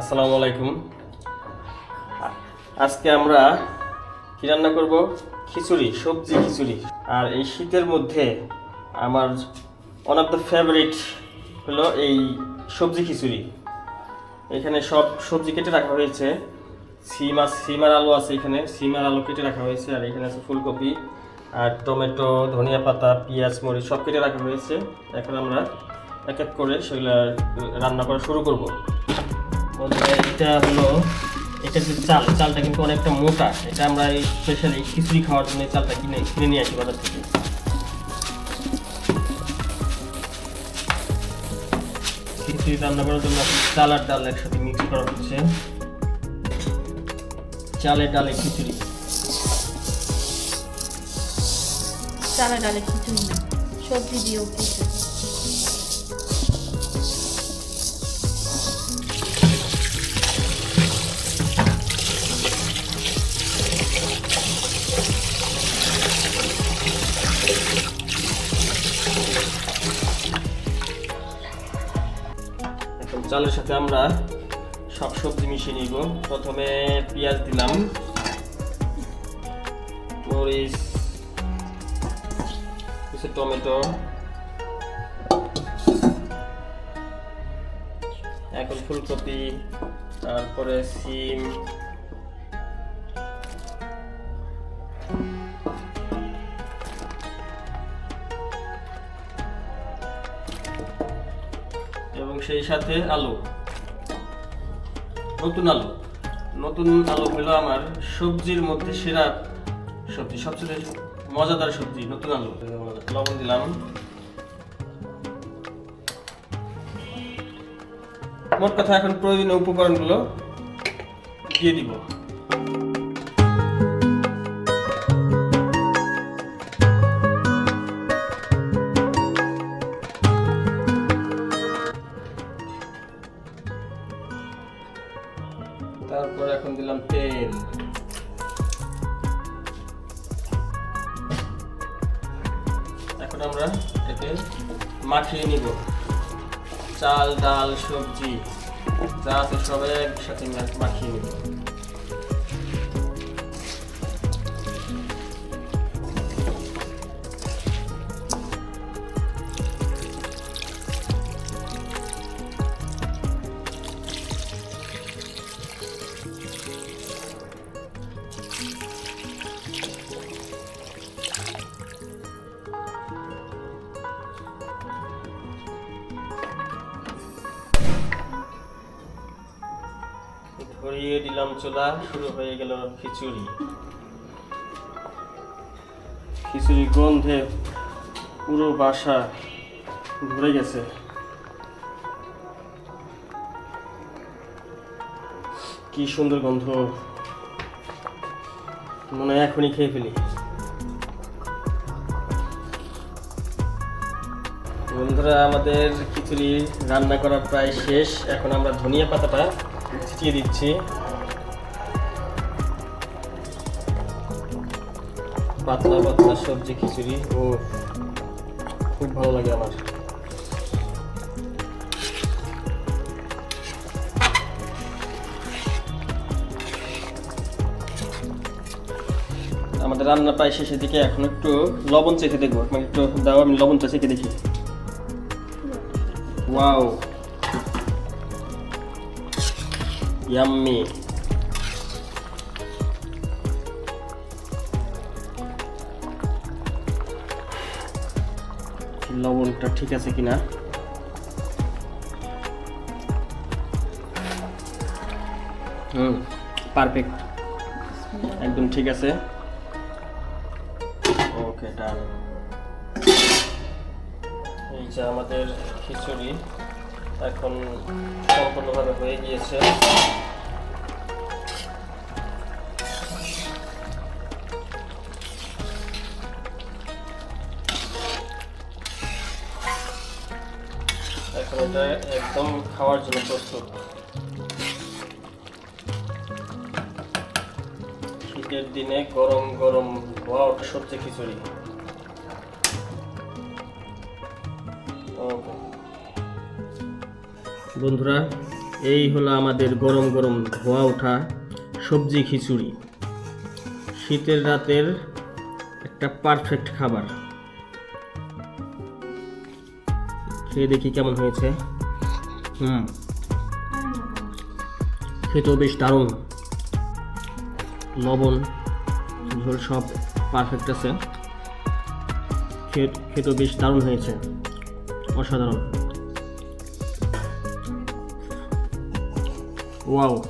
আসসালামু আলাইকুম। আজকে আমরা কি রান্না করব? খিচুড়ি, সবজি খিচুড়ি। আর এই শীতের মধ্যে আমার ওয়ান অফ দ্য ফেভারিট হলো এই সবজি খিচুড়ি। এখানে সব সবজি কেটে রাখা হয়েছে। সিম আস সিম আর আলু আছে এখানে। সিম আর আলু কেটে রাখা হয়েছে। আর এখানে আছে ফুলকপি আর টমেটো, ধনিয়া পাতা, পেঁয়াজ, মরিচ সব কেটে রাখা হয়েছে। এখন আমরা এক এক করে সেগুলো রান্না করা শুরু করব। বন্ধুরা এটা হলো, এটা যে চাল। চালটা কিন্তু অনেকটা মোটা। এটা আমরা এই স্পেশালি খিচুড়ি খাওয়ার জন্য চালটা কিনে কিনে নিয়ে আসি বাজার থেকে। খিচুড়ি রান্না করার জন্য চাল আর ডাল একসাথে মিক্স করা হচ্ছে। চালের ডালে খিচুড়ি। চালা ডালে খিচুড়ি সবজি দিয়েও খিচুড়ি। চালের সাথে আমরা সব সবজি মিশিয়ে নিব। প্রথমে পেঁয়াজ দিলাম। মরিচ, কিছু টমেটো। এখন ফুলকপি, তারপরে সিম। সেই সাথে আলু। নতুন আলু। নতুন আলু হলো আমার সবজির মধ্যে সেরা সবজি, সবচেয়ে মজাদার সবজি, নতুন আলু। লবণ দিলাম। মোট কথা এখন প্রয়োজনীয় উপকরণগুলো দিয়ে দিব। তারপর এখন দিলাম তেল। এখন আমরা এতে মাখিয়ে নিব। চাল, ডাল, সবজি, যা আছে সব একসাথে মাখিয়ে নিব। ধরিয়ে দিলাম চুলা, শুরু হয়ে গেল খিচুড়ি। খিচুড়ি গন্ধে পুরো বাসা ভরে গেছে। কি সুন্দর গন্ধ। মনে হয় এখনই খেয়ে ফেলি। বন্ধুরা, আমাদের খিচুড়ি রান্না করা প্রায় শেষ। এখন আমরা ধনিয়া পাতাটা ছিটিয়ে দিচ্ছি। পাতলা পাতলা সবজি খিচুড়ি। ও, খুব ভালো লাগে আমার। আমাদের রান্না প্রায় শেষের দিকে, এখন একটু লবণ চেখে দেখব। মানে একটু দাও, আমি লবণটা চেখে দেখি। ওয়াও। ইয়াম্মি লবণটা ঠিক আছে কিনা? হুম পারফেক্ট একদম ঠিক আছে। ওকে ডান এই যে আমাদের খিচুড়ি, এখন সম্পূর্ণভাবে হয়ে গিয়েছে। এখন এটা একদম খাওয়ার জন্য প্রস্তুত। শীতের দিনে গরম গরম হট সবজি খিচুড়ি। বন্ধুরা, এই হলো আমাদের গরম গরম ধোয়া ওঠা সবজি খিচুড়ি। শীতের রাতের একটা পারফেক্ট খাবার। খেয়ে দেখি কেমন হয়েছে। হুম। খেতেও বেশ দারুণ। লবণ, ঝোল সব পারফেক্ট আছে। খেত খেতেও বেশ দারুণ হয়েছে। অসাধারণ। ওয়াও।